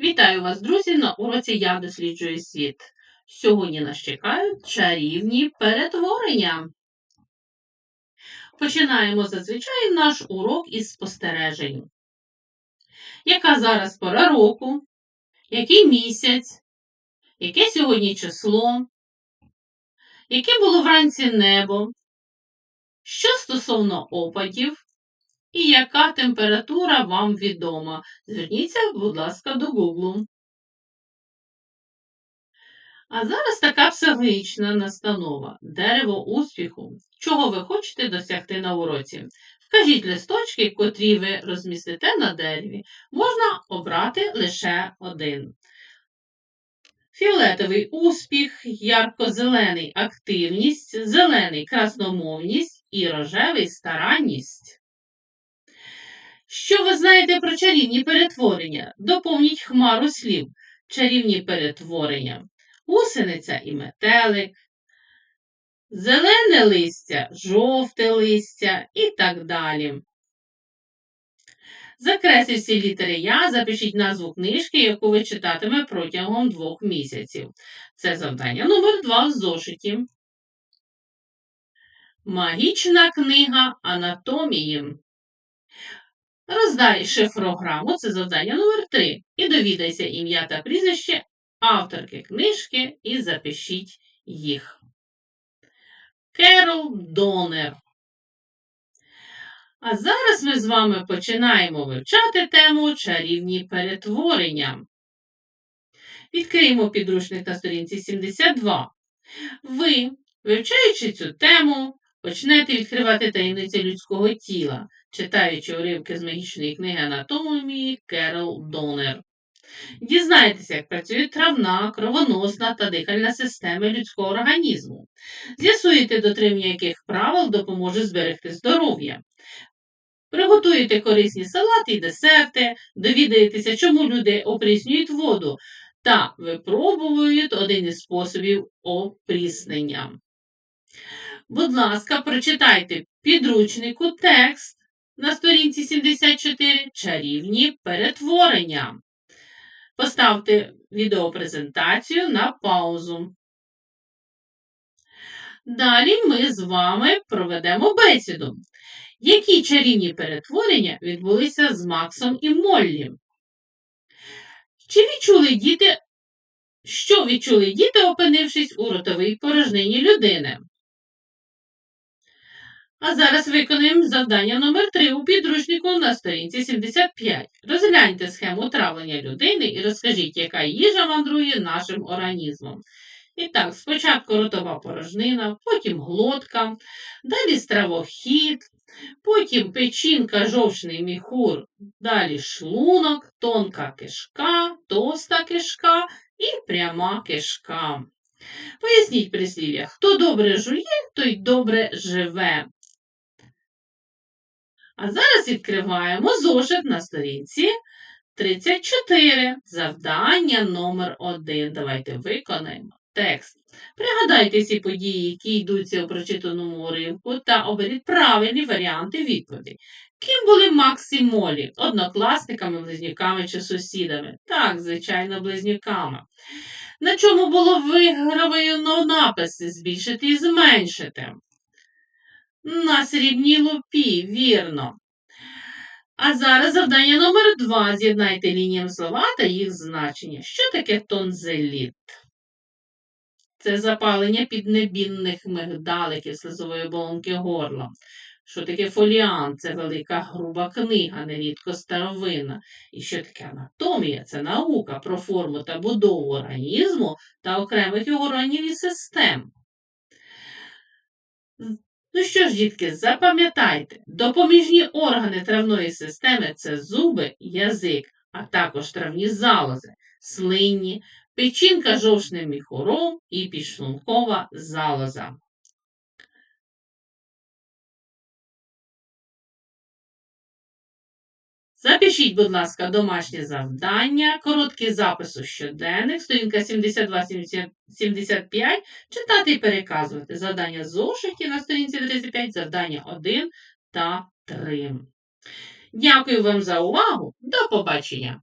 Вітаю вас, друзі, на уроці Я досліджую світ. Сьогодні нас чекають чарівні перетворення. Починаємо зазвичай наш урок із спостережень. Яка зараз пора року? Який місяць? Яке сьогодні число? Яке було вранці небо? Що стосовно опадів? І яка температура вам відома? Зверніться, будь ласка, до Google. А зараз така психологічна настанова. Дерево успіху. Чого ви хочете досягти на уроці? Вкажіть листочки, котрі ви розмістите на дереві. Можна обрати лише один. Фіолетовий успіх, ярко-зелений активність, зелений красномовність і рожевий старанність. Що ви знаєте про чарівні перетворення? Доповніть хмару слів. Чарівні перетворення. Гусениця і метелик, зелене листя, жовте листя і так далі. Закресліть всі літери Я, запишіть назву книжки, яку ви читатиме протягом двох місяців. Це завдання номер два в зошиті. Магічна книга анатомії. Роздай шифрограму, це завдання номер 3 і довідайся ім'я та прізвище авторки книжки і запишіть їх. Керол Донер. А зараз ми з вами починаємо вивчати тему чарівні перетворення. Відкриємо підручник на сторінці 72. Ви, вивчаючи цю тему, почнете відкривати таємниці людського тіла, читаючи уривки з магічної книги анатомії Керол Донер. Дізнайтеся, як працює травна, кровоносна та дихальна системи людського організму. З'ясуєте, дотримання яких правил допоможе зберегти здоров'я. Приготуєте корисні салати і десерти, довідаєтеся, чому люди опріснюють воду, та випробують один із способів опріснення. Будь ласка, прочитайте підручнику текст на сторінці 74 чарівні перетворення. Поставте відеопрезентацію на паузу. Далі ми з вами проведемо бесіду. Які чарівні перетворення відбулися з Максом і Моллі? Чи відчули діти, що відчули діти, опинившись у ротовій порожнині людини? А зараз виконуємо завдання номер 3 у підручнику на сторінці 75. Розгляньте схему травлення людини і розкажіть, яка їжа мандрує нашим організмом. І так, спочатку ротова порожнина, потім глотка, далі стравохід, потім печінка, жовчний міхур, далі шлунок, тонка кишка, товста кишка і пряма кишка. Поясніть прислів'я, хто добре жує, той добре живе. А зараз відкриваємо зошит на сторінці 34. Завдання номер 1. Давайте виконаємо текст. Пригадайте ці події, які йдуться у прочитаному уривку, та оберіть правильні варіанти відповідей. Ким були Макс і Молі? Однокласниками, близнюками чи сусідами? Так, звичайно, близнюками. На чому було вигравлено написи збільшити і зменшити? На срібній лупі, вірно. А зараз завдання номер два. З'єднайте лініями слова та їх значення. Що таке тонзеліт? Це запалення піднебінних мигдаликів слизової оболонки горла. Що таке фоліан? Це велика груба книга, нерідко старовинна. І що таке анатомія? Це наука про форму та будову організму та окремих його органів і систем. Ну що ж, дітки, запам'ятайте, допоміжні органи травної системи це зуби, язик, а також травні залози, слинні, печінка жовчним міхуром і підшлункова залоза. Запишіть, будь ласка, домашнє завдання, короткий запис у щоденник, сторінка 72-75, читати і переказувати. Завдання зошиті на сторінці 35, завдання 1 та 3. Дякую вам за увагу. До побачення!